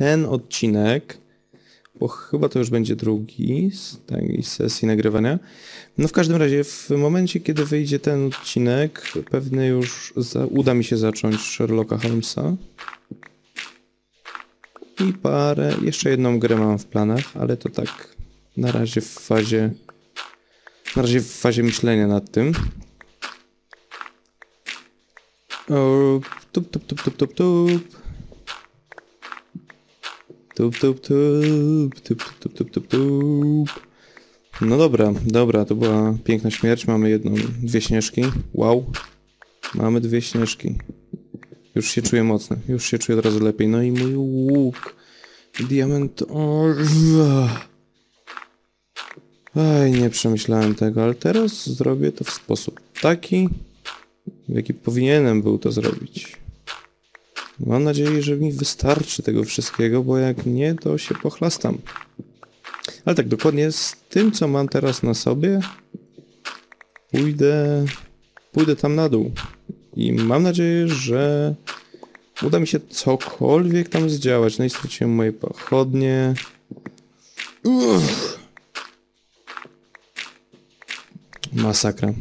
ten odcinek, bo chyba to już będzie drugi z tej sesji nagrywania. No w każdym razie, w momencie, kiedy wyjdzie ten odcinek, pewnie już za, uda mi się zacząć Sherlocka Holmesa. I parę, jeszcze jedną grę mam w planach, ale to tak na razie w fazie, na razie w fazie myślenia nad tym. Tup, tup, tup, tup, tup, tup. Tup, tup, tup, tup, tup, tup, tup, tup. No dobra, dobra, to była piękna śmierć. Mamy jedną, dwie śnieżki. Wow. Mamy dwie śnieżki. Już się czuję mocny, już się czuję od razu lepiej. No i mój łuk. Diament. Aj, nie przemyślałem tego, ale teraz zrobię to w sposób taki, w jaki powinienem był to zrobić. Mam nadzieję, że mi wystarczy tego wszystkiego, bo jak nie, to się pochlastam. Ale tak dokładnie z tym, co mam teraz na sobie, pójdę, pójdę tam na dół. I mam nadzieję, że uda mi się cokolwiek tam zdziałać. No i straciłem moje pochodnie. Uff. Masakra.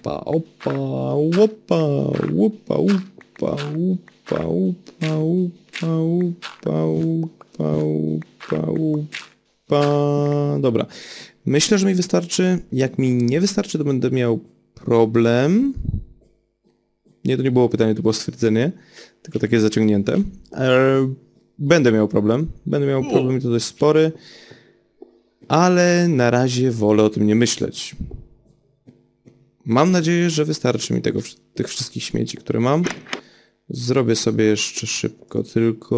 Jopa, opa, łopa, łupa, upa, upa, upa, upa, upa, upa, upa, upa. Dobra. Myślę, że mi wystarczy. Jak mi nie wystarczy, to będę miał problem. Nie, to nie było pytanie, to było stwierdzenie, tylko takie zaciągnięte. Będę miał problem. Będę miał problem i to dość spory. Ale na razie wolę o tym nie myśleć. Mam nadzieję, że wystarczy mi tego, tych wszystkich śmieci, które mam. Zrobię sobie jeszcze szybko tylko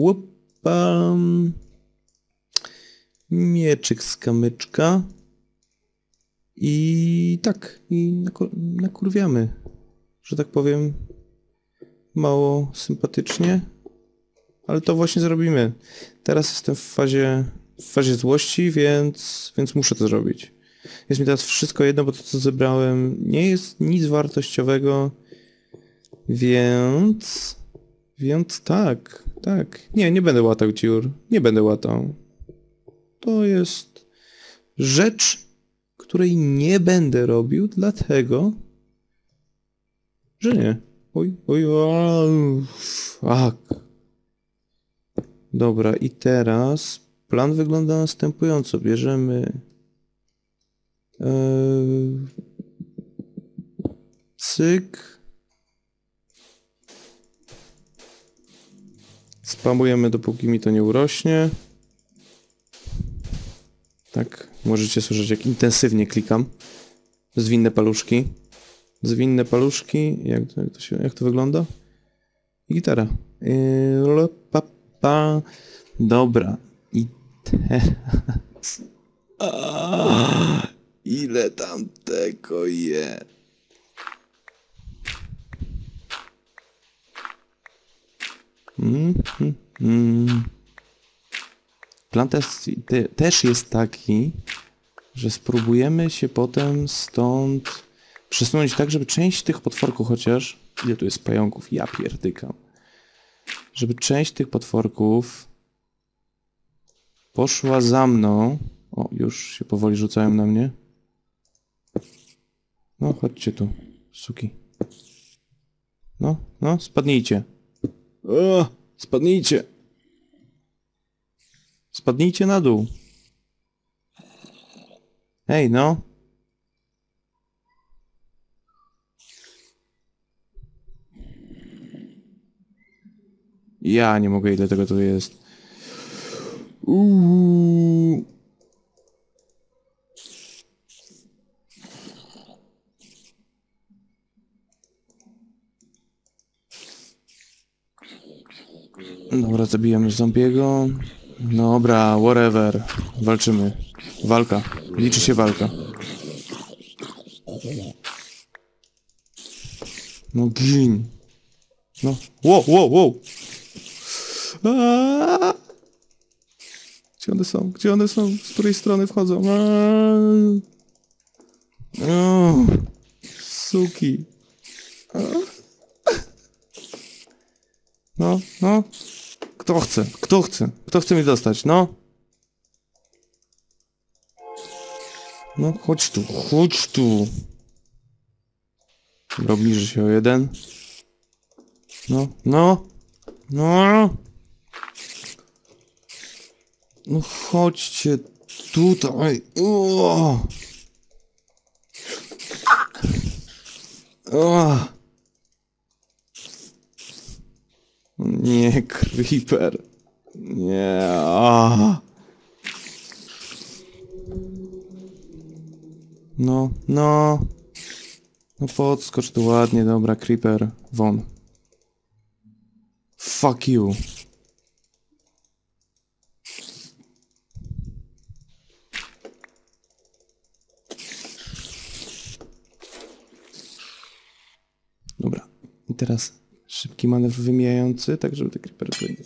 łupam. Mieczyk z kamyczka. I tak, i nakurwiamy, że tak powiem, mało sympatycznie, ale to właśnie zrobimy. Teraz jestem w fazie, w fazie złości, więc, więc muszę to zrobić. Jest mi teraz wszystko jedno, bo to, co zebrałem, nie jest nic wartościowego, więc... Więc tak, tak. Nie, nie będę łatał dziur. Nie będę łatał. To jest rzecz, której nie będę robił, dlatego, że nie. Oj, oj, oj. Fuck. Dobra, i teraz plan wygląda następująco. Bierzemy cyk. Spamujemy dopóki mi to nie urośnie. Tak, możecie słyszeć jak intensywnie klikam. Zwinne paluszki. Zwinne paluszki. Jak to, jak to, się, jak to wygląda? I gitara. Yy, pa, pa. Dobra. I teraz... Ile tam tego je? Mm, mm, mm. Plan też, te, też jest taki, że spróbujemy się potem stąd przesunąć tak, żeby część tych potworków chociaż... Ile tu jest pająków? Ja pierdykam. Żeby część tych potworków poszła za mną. O, już się powoli rzucają na mnie. No, chodźcie tu, suki. No, no, spadnijcie. O, spadnijcie. Spadnijcie na dół. Hej, no. Ja nie mogę, ile tego tu jest. Uuu. Dobra, zabijamy zombiego. Dobra, whatever. Walczymy. Walka. Liczy się walka. No gin. No. Wow, wow, wow. Aaaa! Gdzie one są? Gdzie one są? Z której strony wchodzą? Aaaa! O, suki. Aaaa. No, no. Kto chce? Kto chce? Kto chce mi dostać? No. No, chodź tu, chodź tu. Obniży się o jeden. No, no, no. No chodźcie tutaj. O! O! Nie, creeper. Nie. No, no. No podskocz tu ładnie, dobra, creeper. Won. Fuck you. Dobra. I teraz szybki manewr wymijający, tak żeby te creepery.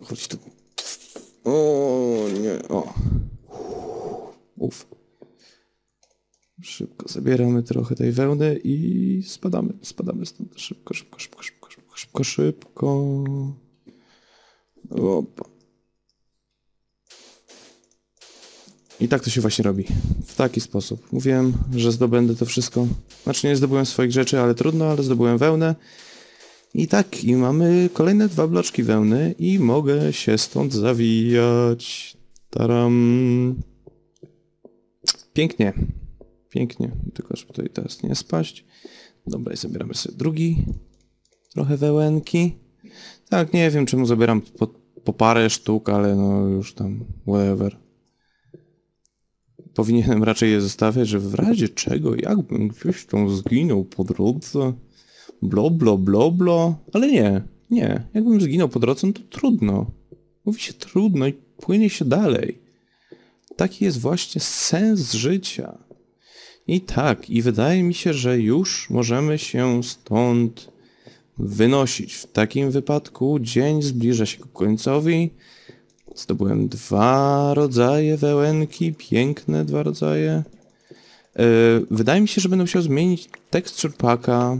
Chodź tu. O nie, o. Uf. Szybko zabieramy trochę tej wełny i spadamy, spadamy stąd. Szybko, szybko, szybko, szybko, szybko, szybko, szybko. Opa. I tak to się właśnie robi. W taki sposób. Mówiłem, że zdobędę to wszystko. Znaczy nie zdobyłem swoich rzeczy, ale trudno, ale zdobyłem wełnę. I tak, i mamy kolejne dwa bloczki wełny i mogę się stąd zawijać. Taram. Pięknie. Pięknie. Tylko żeby tutaj teraz nie spaść. Dobra, i zabieramy sobie drugi. Trochę wełenki. Tak, nie wiem czemu zabieram po, po parę sztuk, ale no już tam whatever. Powinienem raczej je zostawiać, że w razie czego, jakbym gdzieś tam zginął po drodze, blo, blo, blo, blo, ale nie, nie, jakbym zginął po drodze, no to trudno. Mówi się trudno i płynie się dalej. Taki jest właśnie sens życia. I tak, i wydaje mi się, że już możemy się stąd wynosić. W takim wypadku dzień zbliża się ku końcowi. Zdobyłem dwa rodzaje wełenki, piękne dwa rodzaje. Yy, wydaje mi się, że będę musiał zmienić texture packa,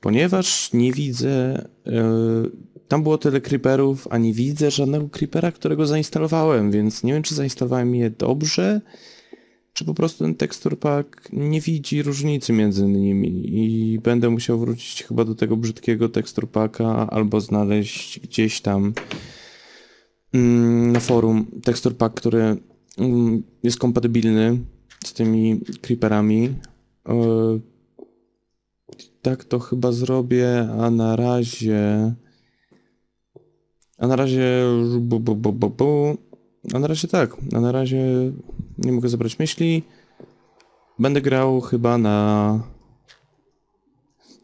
ponieważ nie widzę. Yy, tam było tyle creeperów, a nie widzę żadnego creepera, którego zainstalowałem, więc nie wiem, czy zainstalowałem je dobrze, czy po prostu ten texture pack nie widzi różnicy między nimi i będę musiał wrócić chyba do tego brzydkiego texture packa albo znaleźć gdzieś tam na forum texture pack, który mm, jest kompatybilny z tymi creeperami. Yy, tak to chyba zrobię, a na razie a na razie bu, bu, bu, bu, bu. A na razie tak, a na razie nie mogę zebrać myśli. Będę grał chyba na...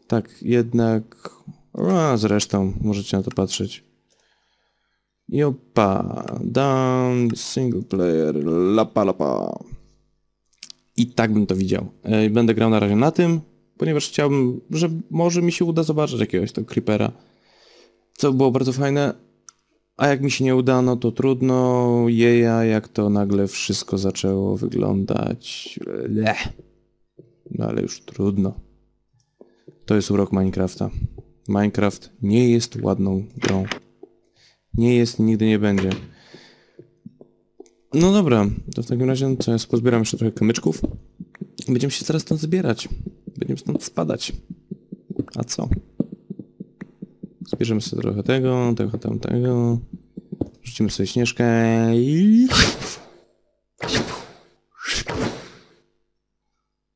Tak, jednak... A, zresztą, możecie na to patrzeć. I opa, down, single player, lapa lapa. I tak bym to widział. E, Będę grał na razie na tym, ponieważ chciałbym, że może mi się uda zobaczyć jakiegoś tego creepera. Co było bardzo fajne, a jak mi się nie uda, no to trudno. Jeja, jak to nagle wszystko zaczęło wyglądać. No ale już trudno. To jest urok Minecrafta. Minecraft nie jest ładną grą. Nie jest i nigdy nie będzie. No dobra, to w takim razie no co, ja pozbieram jeszcze trochę kamyczków. Będziemy się zaraz stąd zbierać. Będziemy stąd spadać. A co? Zbierzemy sobie trochę tego, tego, tamtego. Rzucimy sobie śnieżkę i...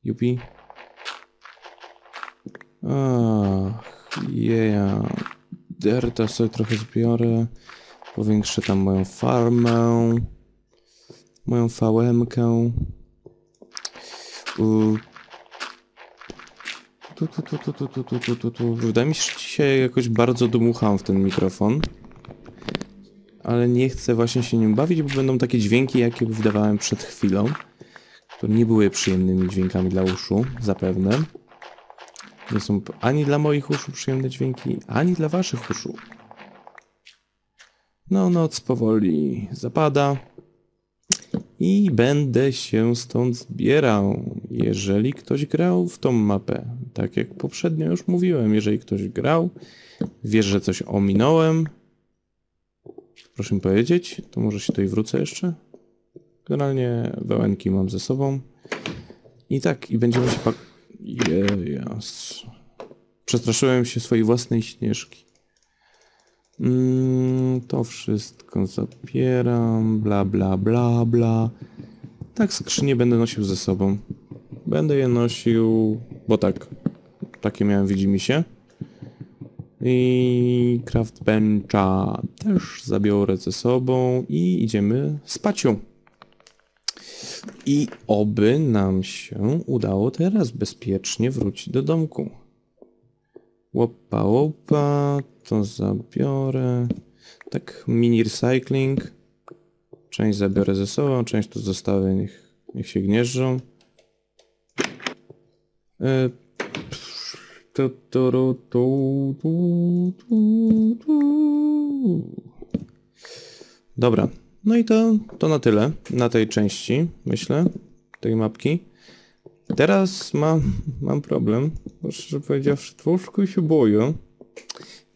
Jupi. Ach, jeja. Derta sobie trochę zbiorę. Powiększę tam moją farmę. Moją fałemkę. U, tu, tu, tu, tu, tu, tu, tu, tu, tu. Wydaje mi się, że dzisiaj jakoś bardzo dmucham w ten mikrofon. Ale nie chcę właśnie się nim bawić, bo będą takie dźwięki, jakie wydawałem przed chwilą. Które nie były przyjemnymi dźwiękami dla uszu, zapewne. Nie są ani dla moich uszu przyjemne dźwięki, ani dla waszych uszu. No, noc powoli zapada. I będę się stąd zbierał, jeżeli ktoś grał w tą mapę. tak jak poprzednio już mówiłem, jeżeli ktoś grał, wiesz, że coś ominąłem, proszę mi powiedzieć, to może się tutaj wrócę jeszcze. Generalnie wełenki mam ze sobą. I tak, i będziemy się pak... Jejas. Przestraszyłem się swojej własnej śnieżki. Mm, to wszystko zabieram, bla bla bla bla. Tak, skrzynie będę nosił ze sobą. Będę je nosił, bo tak, takie miałem widzi się. I craft bencha też zabiorę ze sobą i idziemy spać. I oby nam się udało teraz bezpiecznie wrócić do domku. Łopa, łopa, to zabiorę. Tak, mini recycling. Część zabiorę ze sobą, część tu zostawię, niech, niech się gnieżdżą. E, tu, tu, tu, tu. Dobra, no i to, to na tyle, na tej części, myślę, tej mapki. Teraz mam, mam problem, bo szczerze powiedziawszy, troszkę się boję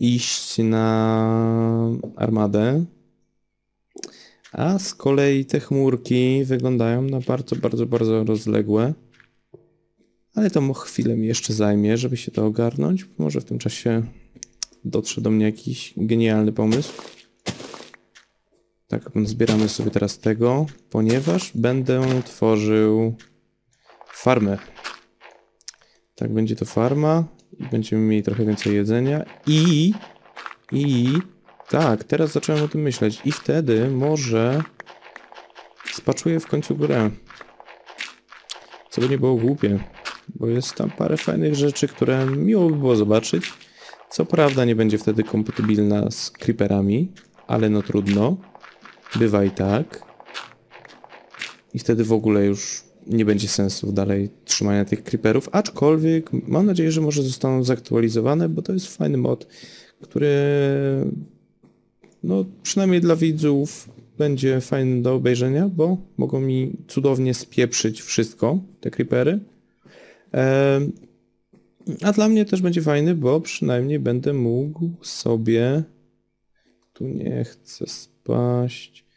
iść na armadę. A z kolei te chmurki wyglądają na bardzo, bardzo, bardzo rozległe. Ale to chwilę mi jeszcze zajmie, żeby się to ogarnąć. Może w tym czasie dotrze do mnie jakiś genialny pomysł. Tak, zbieramy sobie teraz tego, ponieważ będę tworzył farmę. Tak, będzie to farma i będziemy mieli trochę więcej jedzenia i i tak, teraz zacząłem o tym myśleć i wtedy może spaczuję w końcu grę. Co by nie było głupie, bo jest tam parę fajnych rzeczy, które miło by było zobaczyć. Co prawda nie będzie wtedy kompatybilna z creeperami, ale no trudno. Bywa i tak. I wtedy w ogóle już nie będzie sensu dalej trzymania tych creeperów, aczkolwiek mam nadzieję, że może zostaną zaktualizowane, bo to jest fajny mod, który no przynajmniej dla widzów będzie fajny do obejrzenia, bo mogą mi cudownie spieprzyć wszystko, te creepery. A dla mnie też będzie fajny, bo przynajmniej będę mógł sobie tu nie chcę spaść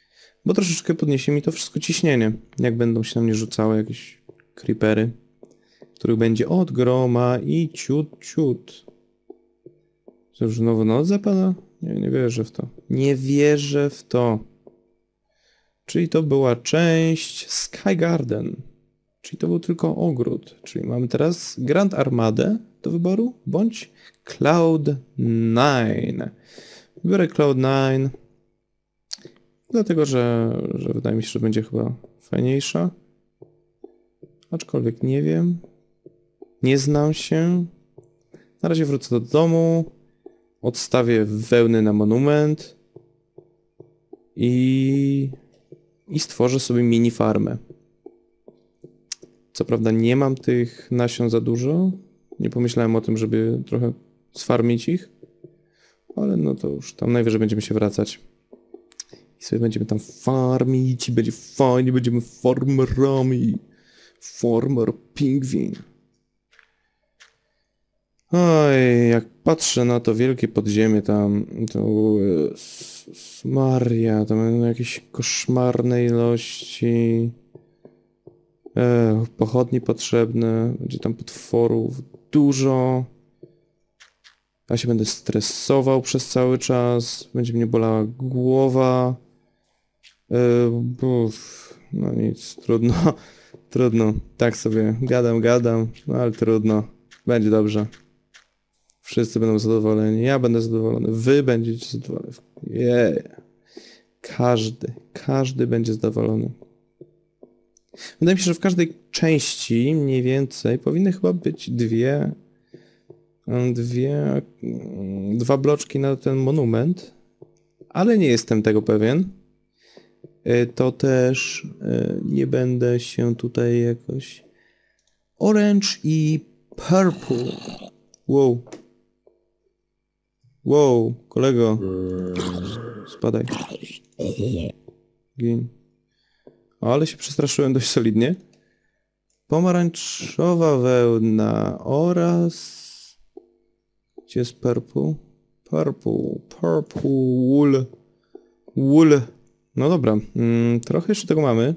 bo troszeczkę podniesie mi to wszystko ciśnienie, jak będą się na mnie rzucały jakieś creepery, których będzie od groma i ciut, ciut. Co już znowu noc zapada? Nie, nie wierzę w to. Nie wierzę w to. Czyli to była część Sky Garden. Czyli to był tylko ogród. Czyli mamy teraz Grand Armadę do wyboru, bądź Cloud9. Wybiorę Cloud9. Dlatego, że, że wydaje mi się, że będzie chyba fajniejsza. Aczkolwiek nie wiem. Nie znam się. Na razie wrócę do domu. Odstawię wełny na monument. I, i stworzę sobie mini farmę. Co prawda nie mam tych nasion za dużo. Nie pomyślałem o tym, żeby trochę sfarmić ich. Ale no to już tam najwyżej będziemy się wracać. I sobie będziemy tam farmić i będzie fajnie, będziemy farmerami. Farmer pingwin. Oj, jak patrzę na to wielkie podziemie tam, to Jezus Maria, to będą jakieś koszmarne ilości e, pochodni potrzebne, będzie tam potworów dużo. Ja się będę stresował przez cały czas, będzie mnie bolała głowa. Yy, no nic, trudno, trudno. Tak sobie gadam, gadam, no ale trudno. Będzie dobrze. Wszyscy będą zadowoleni, ja będę zadowolony, wy będziecie zadowoleni. Yeah. Każdy, każdy będzie zadowolony. Wydaje mi się, że w każdej części mniej więcej powinny chyba być dwie, dwie, dwa bloczki na ten monument, ale nie jestem tego pewien. E, to też e, nie będę się tutaj jakoś... Orange i purple. Wow. Wow, kolego. Spadaj. Gin. Ale się przestraszyłem dość solidnie. pomarańczowa wełna oraz... Gdzie jest purple? Purple, purple, wool, wool. No dobra, mm, trochę jeszcze tego mamy.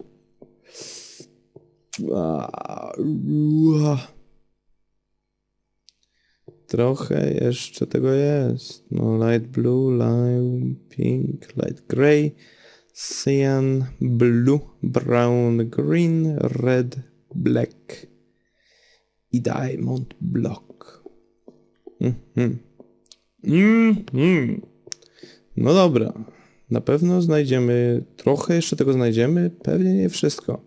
Trochę jeszcze tego jest. No, light blue, lime, pink, light grey, cyan, blue, brown, green, red, black i diamond block. Mhm. Mhm. No dobra. Na pewno znajdziemy, trochę jeszcze tego znajdziemy, pewnie nie wszystko.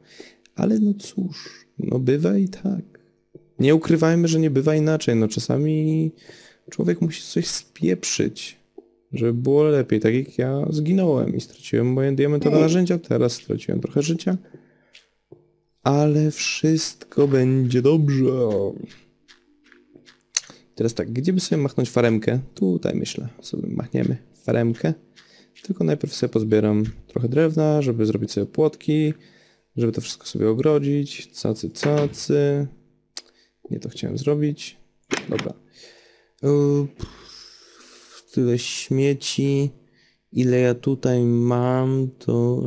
Ale no cóż, no bywa i tak. Nie ukrywajmy, że nie bywa inaczej. No czasami człowiek musi coś spieprzyć, żeby było lepiej. Tak jak ja zginąłem i straciłem moje diamentowe narzędzia, teraz straciłem trochę życia. Ale wszystko będzie dobrze. Teraz tak, gdzie by sobie machnąć faremkę? Tutaj myślę, sobie machniemy faremkę. Tylko najpierw sobie pozbieram trochę drewna, żeby zrobić sobie płotki, żeby to wszystko sobie ogrodzić. Cacy, cacy. Nie to chciałem zrobić. Dobra. Pff, Tyle śmieci. Ile ja tutaj mam, to...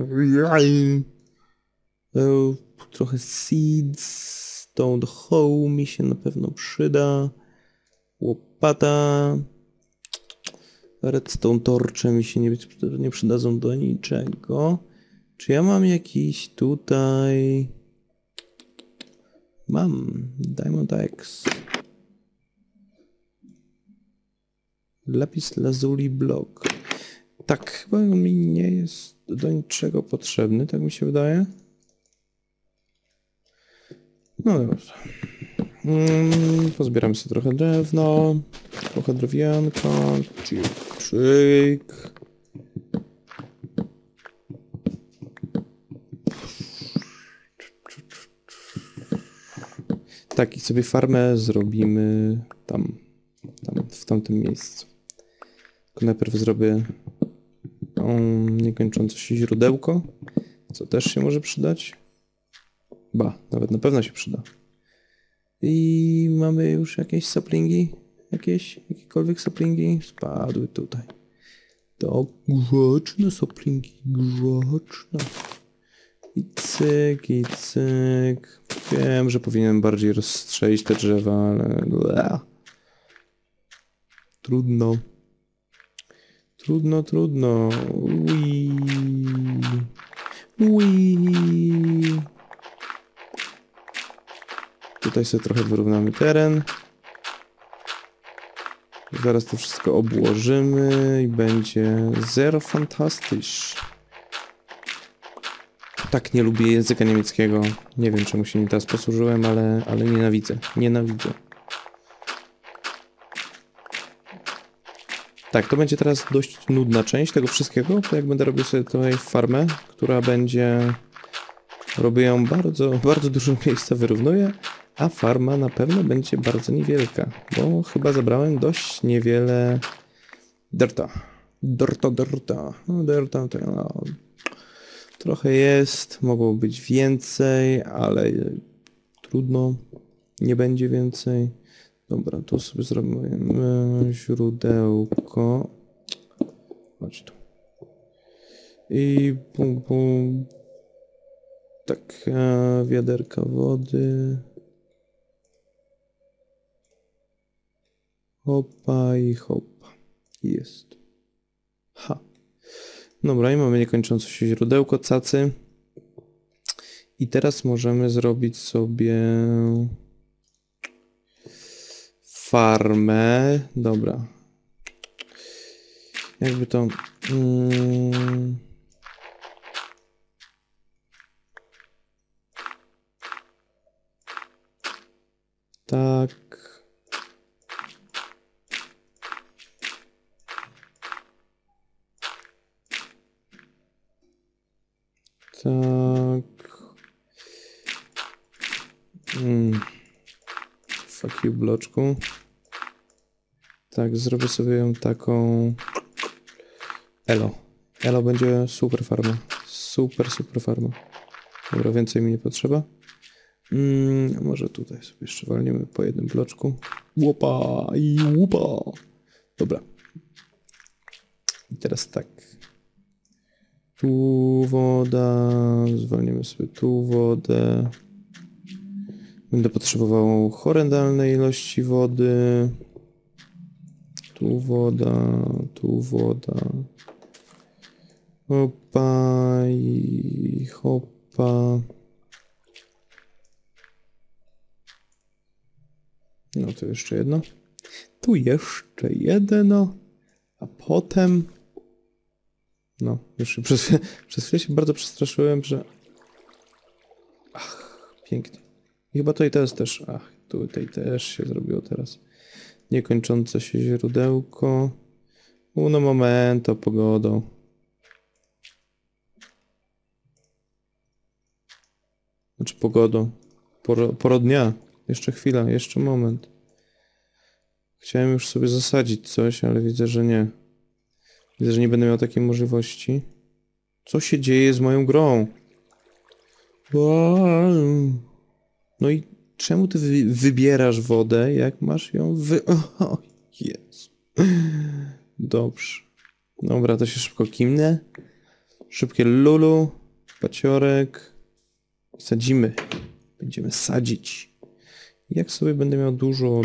Yy, Trochę seeds. Stone hoe mi się na pewno przyda. Łopata. Redstone torcze mi się nie, nie przydadzą do niczego. Czy ja mam jakiś tutaj... Mam. Diamond X. Lapis lazuli block. Tak, chyba mi nie jest do niczego potrzebny, tak mi się wydaje. No dobrze. Mm, pozbieram sobie trochę drewno, trochę drewianka, czyk, czyk. Tak, i sobie farmę zrobimy tam, tam w tamtym miejscu. Tylko najpierw zrobię niekończące się źródełko, co też się może przydać. Ba, nawet na pewno się przyda. I mamy już jakieś saplingi? Jakieś? Jakiekolwiek saplingi? Spadły tutaj. To grzeczne saplingi, grzeczne. I cyk, i cyk. Wiem, że powinienem bardziej rozstrzelić te drzewa, ale... Bleh. Trudno. Trudno, trudno. Ui. Ui. Tutaj sobie trochę wyrównamy teren. Zaraz to wszystko obłożymy i będzie zero fantastysz. Tak nie lubię języka niemieckiego. Nie wiem czemu się nim teraz posłużyłem, ale, ale nienawidzę. Nienawidzę. Tak, to będzie teraz dość nudna część tego wszystkiego, to jak będę robił sobie tutaj farmę, która będzie robię ją bardzo, bardzo dużo miejsca wyrównuje, a farma na pewno będzie bardzo niewielka, bo chyba zabrałem dość niewiele derta. Derta, derta. No, derta to no, trochę jest, mogło być więcej, ale trudno, nie będzie więcej. Dobra, tu sobie zrobimy źródełko. Chodź tu. I pum, pum. Tak, e, wiaderka wody. Hopa i hopa. Jest. Ha. Dobra, i mamy niekończące się źródełko cacy. I teraz możemy zrobić sobie farmę. Dobra. Jakby to. Mm, tak. Tak. Mm. Fuck you, bloczku. Tak, zrobię sobie ją taką... Elo. Elo będzie super farma. Super, super farma. Dobra, więcej mi nie potrzeba. Mm, może tutaj sobie jeszcze walniemy po jednym bloczku. Łopa i łupa. Dobra. I teraz tak. Tu woda. Zwolnimy sobie tu wodę. Będę potrzebował horrendalnej ilości wody. Tu woda, tu woda. Hopa i hopa. No to jeszcze jedno. Tu jeszcze jedno. A potem. No, już przez, przez chwilę się bardzo przestraszyłem, że. Ach, pięknie. I chyba tutaj teraz też. Ach, tutaj też się zrobiło teraz. Niekończące się źródełko. Uno momento, pogodą. Znaczy pogodą. Poro, poro dnia. Jeszcze chwila, jeszcze moment. Chciałem już sobie zasadzić coś, ale widzę, że nie. Widzę, że nie będę miał takiej możliwości. Co się dzieje z moją grą? No i czemu ty wy wybierasz wodę, jak masz ją wy... O, Jezu. Dobrze. Dobra, to się szybko kimnę. Szybkie lulu, paciorek. Sadzimy. Będziemy sadzić. Jak sobie będę miał dużo,